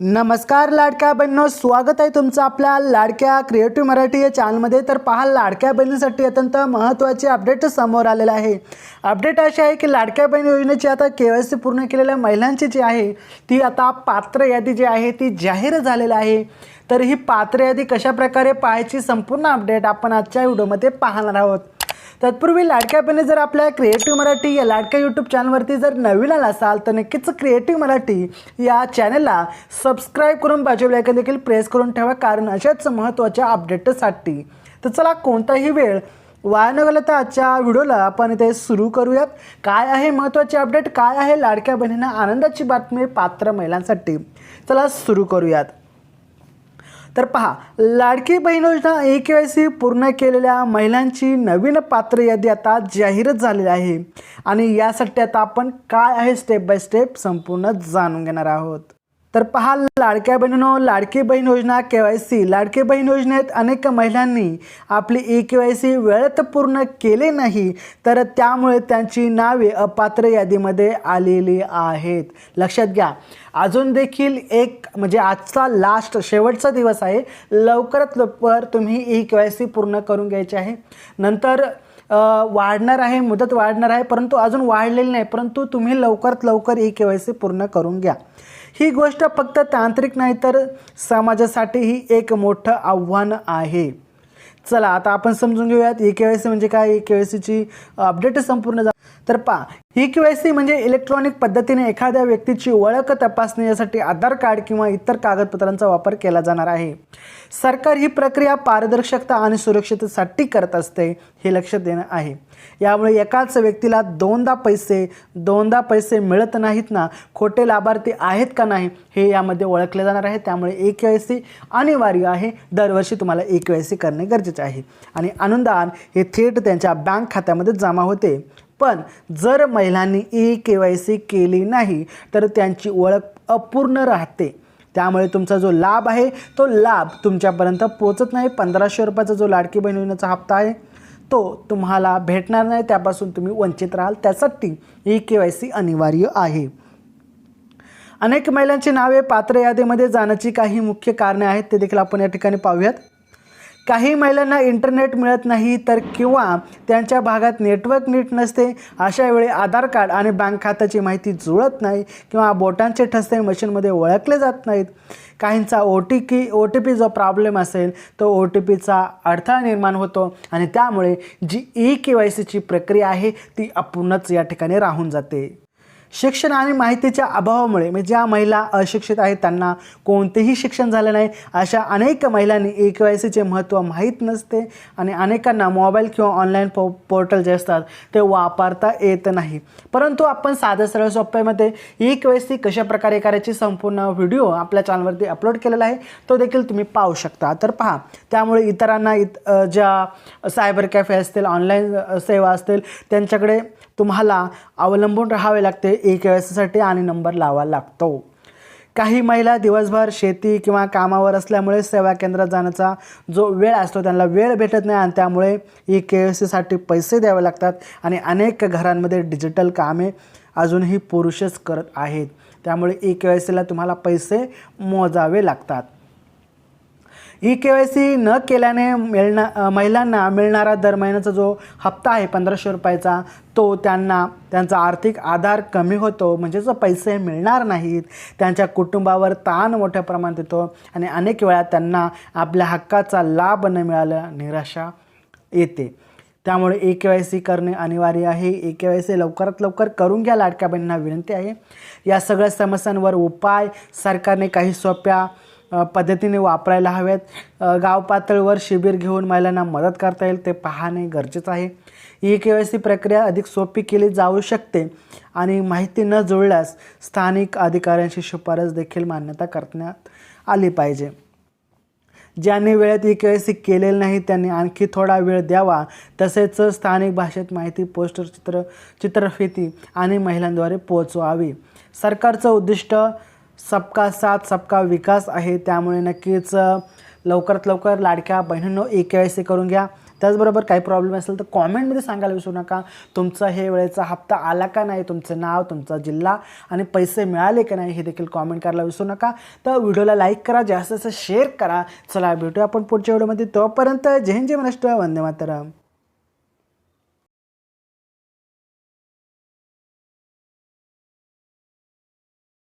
नमस्कार लाडक्या बहिणींनो स्वागत आहे तुमचं आपल्या लाडक्या क्रिएटिव्ह मराठी या चॅनलमध्ये तर पहा लाडक्या बहिणींसाठी अत्यंत महत्त्वाचे अपडेट समोर आलेलं आहे. अपडेट असे आहे की लाडक्या बहीण योजनेची आता के वाय सी पूर्ण केलेल्या महिलांची जी आहे ती आता पात्र यादी जी आहे ती जाहीर झालेली आहे. तर ही पात्र यादी कशाप्रकारे पाहायची संपूर्ण अपडेट आपण आजच्या व्हिडिओमध्ये पाहणार आहोत. तत्पूर्वी लाडक्या बहिणी जर आपल्या क्रिएटिव्ह मराठी या लाडक्या यूट्यूब चॅनलवरती जर नवीन आला असाल तर नक्कीच क्रिएटिव्ह मराठी या चॅनलला सबस्क्राईब करून बाजूला ऐकून देखील प्रेस करून ठेवा कारण अशाच महत्त्वाच्या अपडेटसाठी तर चला कोणताही वेळ वाया न घालता आजच्या व्हिडिओला आपण इथे सुरू करूयात. काय आहे महत्त्वाचे अपडेट? काय आहे लाडक्या बहिणींना आनंदाची बातमी पात्र महिलांसाठी? चला सुरू करूयात. तर पहा लाडकी बहीण योजना ए के वाय सी पूर्ण केलेल्या महिलांची नवीन पात्र यादी आता जाहीरच झालेली आहे. आणि यासाठी आता आपण काय आहे स्टेप बाय स्टेप संपूर्ण जाणून घेणार आहोत. तर पहा लाडक्या बहिणीनो लाडकी बहीण योजना के वाय सी. लाडकी बहीण योजनेत अनेक महिलांनी आपली ई के वाय सी वेळेत पूर्ण केले नाही तर त्यामुळे त्यांची नावे अपात्र यादीमध्ये आलेली आहेत. लक्षात घ्या अजून देखील एक म्हणजे आजचा लास्ट शेवटचा दिवस आहे. लवकरात लवकर तुम्ही ई के वाय सी पूर्ण करून घ्यायची आहे. नंतर वाढणार आहे मुदत वाढणार आहे परंतु अजून वाढलेली नाही परंतु तुम्ही लवकरात लवकर ई के वाय सी पूर्ण करून घ्या. ही गोष्ट फक्त तांत्रिक नाही तर समाजासाठीही एक मोठं आव्हान आहे. चला आता आपण समजून घेऊयात ई के वाय सी म्हणजे काय? ई के वाय सीची अपडेट संपूर्ण तर पहा ई के वाय सी म्हणजे इलेक्ट्रॉनिक पद्धतीने एखाद्या व्यक्तीची ओळख तपासण्यासाठी आधार कार्ड किंवा इतर कागदपत्रांचा वापर केला जाणार आहे. सरकार ही प्रक्रिया पारदर्शकता आणि सुरक्षिततेसाठी करत असते हे लक्षात देणं आहे. यामुळे एकाच व्यक्तीला दोनदा पैसे दोनदा पैसे मिळत नाहीत ना खोटे लाभार्थी आहेत का नाही हे यामध्ये ओळखले जाणार आहे. त्यामुळे ए के वाय सी अनिवार्य आहे. दरवर्षी तुम्हाला ए के वाय सी करणे गरजेचे आहे. आणि अनुदान हे थेट त्यांच्या बँक खात्यामध्ये जमा होते. पण जर महिलांनी ई के वाय सी केली नाही तर त्यांची ओळख अपूर्ण राहते. त्यामुळे तुमचा जो लाभ आहे तो लाभ तुमच्यापर्यंत पोचत नाही. पंधराशे रुपयाचा जो लाडकी बहीण योजनेचा हप्ता आहे तो तुम्हाला भेटणार नाही. त्यापासून तुम्ही वंचित राहाल. त्यासाठी ई के वाय सी अनिवार्य आहे. अनेक महिलांची नावे पात्र यादीमध्ये जाण्याची काही मुख्य कारणे आहेत ते देखील आपण या ठिकाणी पाहूयात. काही महिलांना इंटरनेट मिळत नाही तर किंवा त्यांच्या भागात नेटवर्क नीट नसते अशा वेळी आधार कार्ड आणि बँक खात्याची माहिती जुळत नाही किंवा बोटांचे ठसे मशीनमध्ये ओळखले जात नाहीत. काहींचा ओ टी की ओ टी पी जो प्रॉब्लेम असेल तो ओ टी पीचा अडथळा निर्माण होतो आणि त्यामुळे जी ई के वाय सीची प्रक्रिया आहे ती अपूर्णच या ठिकाणी राहून जाते. शिक्षण आणि माहितीच्या अभावामुळे म्हणजे ज्या महिला अशिक्षित आहेत त्यांना कोणतेही शिक्षण झालं नाही. अशा अनेक महिलांनी ए के वाय सीचे महत्त्व माहीत नसते आणि अनेकांना मोबाईल किंवा ऑनलाईन पो पोर्टल जे असतात ते वापरता येत नाही. परंतु आपण साध्या सरळ सोप्यामध्ये ई के वाय सी कशाप्रकारे करायची संपूर्ण व्हिडिओ आपल्या चॅनलवरती अपलोड केलेला आहे तो देखील तुम्ही पाहू शकता. तर पहा त्यामुळे इतरांना इत ज्या सायबर कॅफे असतील ऑनलाईन सेवा असतील त्यांच्याकडे तुम्हाला अवलंबून राहावे लागते एक वेळेसाठी आणि नंबर लावा लागतो. काही महिला दिवसभर शेती किंवा कामावर असल्यामुळे सेवा केंद्रात जाण्याचा जो वेळ असतो त्यांना वेळ भेटत नाही आणि त्यामुळे ई के सीसाठी पैसे द्यावे लागतात आणि अनेक घरांमध्ये डिजिटल कामे अजूनही पुरुषच करत आहेत. त्यामुळे ई के सीला तुम्हाला पैसे मोजावे लागतात. ई के वाय सी न केल्याने मिळणा महिलांना मिळणारा दर महिन्याचा जो हप्ता आहे पंधराशे रुपयाचा तो त्यांना त्यांचा आर्थिक आधार कमी होतो. म्हणजेच पैसे मिळणार नाहीत त्यांच्या कुटुंबावर ताण मोठ्या प्रमाणात येतो आणि अनेक वेळा त्यांना आपल्या हक्काचा लाभ न मिळाला निराशा येते. त्यामुळे ए के वाय सी करणे अनिवार्य आहे. ए के वाय सी लवकरात लवकर करून घ्या लाडक्या बहिणींना विनंती आहे. या सगळ्या समस्यांवर उपाय सरकारने काही सोप्या पद्धतीने वापरायला हव्यात. गाव पातळीवर शिबिर घेऊन महिलांना मदत करता येईल ते पाहणे गरजेचं आहे. ई के वाय सी प्रक्रिया अधिक सोपी केली जाऊ शकते आणि माहिती न जुळल्यास स्थानिक अधिकाऱ्यांशी शिफारस देखील मान्यता करण्यात आली पाहिजे. ज्यांनी वेळेत ई के वाय सी केलेलं नाही त्यांनी आणखी थोडा वेळ द्यावा. तसेच स्थानिक भाषेत माहिती पोस्टर चित्र चित्रफिती आणि महिलांद्वारे पोचवावी सरकारचं उद्दिष्ट सबका साथ सबका विकास आहे. त्यामुळे नक्कीच लवकरात लवकर लाडक्या बहिणींनो ए के आय सी करून घ्या. त्याचबरोबर काही प्रॉब्लेम असेल तर कॉमेंटमध्ये सांगायला विसरू नका. तुमचा हे वेळेचा हप्ता आला का नाही? तुमचं नाव तुमचा जिल्हा आणि पैसे मिळाले का नाही हे देखील कॉमेंट करायला विसरू नका. तर व्हिडिओला लाईक करा जास्त जास्त शेअर करा. चला भेटूया आपण पुढच्या व्हिडिओमध्ये. तोपर्यंत जय हिंद जय महाराष्ट्र. वंदे मातरम.